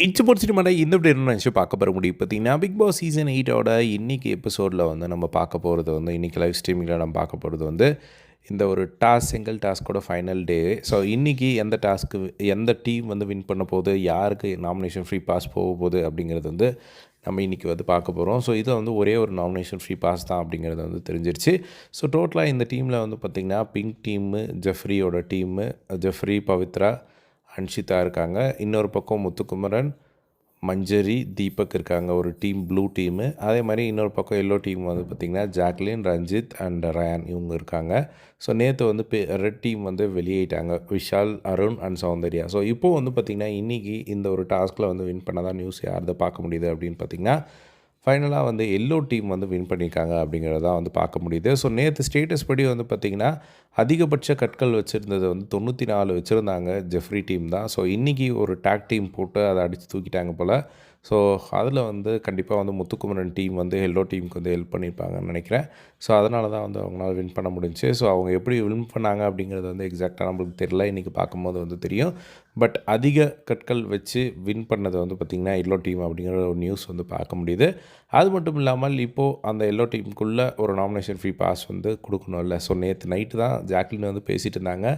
இச்சு பொறுத்து மட்டும் இந்த இப்படி நினச்சி பார்க்க போகிற முடியும் பார்த்தீங்கன்னா பிக் பாஸ் சீசன் எயிட்டோட இன்றைக்கி எபிசோடில் வந்து நம்ம பார்க்க போகிறது வந்து இன்றைக்கி லைவ் ஸ்ட்ரீமிங்கில் நம்ம பார்க்க போகிறது வந்து இந்த ஒரு டாஸ்க் சிங்கிள் டாஸ்க்கோட ஃபைனல் டே ஸோ இன்றைக்கி எந்த டாஸ்க்கு எந்த டீம் வந்து வின் பண்ண போகுது யாருக்கு நாமினேஷன் ஃப்ரீ பாஸ் போக போகுது அப்படிங்கிறது வந்து நம்ம இன்றைக்கி வந்து பார்க்க போகிறோம் ஸோ இது வந்து ஒரே ஒரு நாமினேஷன் ஃப்ரீ பாஸ் தான் அப்படிங்கிறது வந்து தெரிஞ்சிருச்சு. ஸோ டோட்டலாக இந்த டீமில் வந்து பார்த்திங்கன்னா பிங்க் டீமு ஜெஃப்ரியோட டீமு ஜெஃப்ரி பவித்ரா ஹன்ஷிதா இருக்காங்க. இன்னொரு பக்கம் முத்துக்குமரன் மஞ்சரி தீபக் இருக்காங்க. ஒரு டீம் ப்ளூ டீமு. அதே மாதிரி இன்னொரு பக்கம் எல்லோ டீம் வந்து பார்த்திங்கன்னா ஜாக்லின் ரஞ்சித் அண்ட் ரயான் இவங்க இருக்காங்க. ஸோ நேற்று வந்து பே ரெட் டீம் வந்து வெளியேட்டாங்க விஷால் அருண் அண்ட் சௌந்தர்யா. ஸோ இப்போது வந்து பார்த்திங்கன்னா இன்றைக்கி இந்த ஒரு டாஸ்கில் வந்து வின் பண்ணதான் நியூஸ் யார் பார்க்க முடியுது அப்படின்னு பார்த்திங்கன்னா ஃபைனலாக வந்து எல்லோ டீம் வந்து வின் பண்ணியிருக்காங்க அப்படிங்கிறதான் வந்து பார்க்க முடியுது. ஸோ நேற்று ஸ்டேட்டஸ் படி வந்து பார்த்திங்கன்னா அதிகபட்ச கற்கள் வச்சுருந்தது வந்து தொண்ணூற்றி நாலு வச்சுருந்தாங்க ஜெஃப்ரி டீம் தான். ஸோ இன்றைக்கி ஒரு டேக் டீம் போட்டு அதை அடித்து தூக்கிட்டாங்க போல். ஸோ அதில் வந்து கண்டிப்பாக வந்து முத்துக்குமரன் டீம் வந்து எல்லோ டீமுக்கு வந்து ஹெல்ப் பண்ணியிருப்பாங்கன்னு நினைக்கிறேன். ஸோ அதனால தான் வந்து அவங்களால வின் பண்ண முடிஞ்சு. ஸோ அவங்க எப்படி வின் பண்ணாங்க அப்படிங்கிறது வந்து எக்ஸாக்டாக நம்மளுக்கு தெரியல. இன்றைக்கி பார்க்கும்போது வந்து தெரியும். பட் அதிக கற்கள் வச்சு வின் பண்ணது வந்து பார்த்திங்கன்னா எல்லோ டீம் அப்படிங்கிற ஒரு நியூஸ் வந்து பார்க்க முடியுது. அது மட்டும் இல்லாமல் இப்போது அந்த எல்லோ டீமுக்குள்ளே ஒரு நாமினேஷன் ஃப்ரீ பாஸ் வந்து கொடுக்கணும்ல. ஸோ நேற்று நைட்டு தான் ஜாக்லின் வந்து பேசிகிட்டு இருந்தாங்க.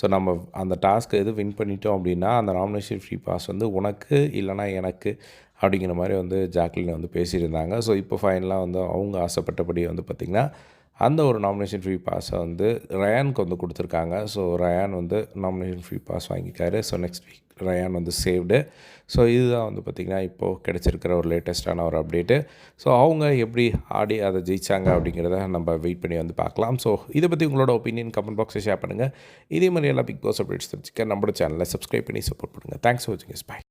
ஸோ நம்ம அந்த டாஸ்க்கு எது வின் பண்ணிட்டோம் அப்படின்னா அந்த நாமினேஷன் ஃப்ரீ பாஸ் வந்து உனக்கு இல்லைனா எனக்கு அப்படிங்கிற மாதிரி வந்து ஜாக்லின் வந்து பேசியிருந்தாங்க ஸோ இப்போ ஃபைனலாக வந்து அவங்க ஆசைப்பட்டபடி வந்து பார்த்திங்கன்னா அந்த ஒரு நாமினேஷன் ஃப்ரீ பாஸை வந்து ரயானுக்கு வந்து கொடுத்துருக்காங்க. ஸோ ரயான் வந்து நாமினேஷன் ஃப்ரீ பாஸ் வாங்கிக்காரு ஸோ நெக்ஸ்ட் வீக் ரயான் வந்து சேவ்டு ஸோ இதுதான் வந்து பார்த்திங்கன்னா இப்போது கிடச்சிருக்கிற ஒரு லேட்டஸ்ட்டான ஒரு அப்டேட்டு ஸோ அவங்க எப்படி ஆடி அதை ஜெயித்தாங்க அப்படிங்கிறத நம்ம வெயிட் பண்ணி வந்து பார்க்கலாம். ஸோ இதை பற்றி உங்களோட ஒப்பீனியன் கமெண்ட் பாக்ஸை ஷேர் பண்ணுங்கள் இதே மாதிரி எல்லா பிக் பாஸ் அப்டேட்ஸ் தெரிஞ்சுக்க நம்மளோட சேனலை சப்ஸ்கிரைப் பண்ணி சப்போர்ட் பண்ணுங்கள் தேங்க்ஸ் ஃபார் வாட்சிங் இஸ் பை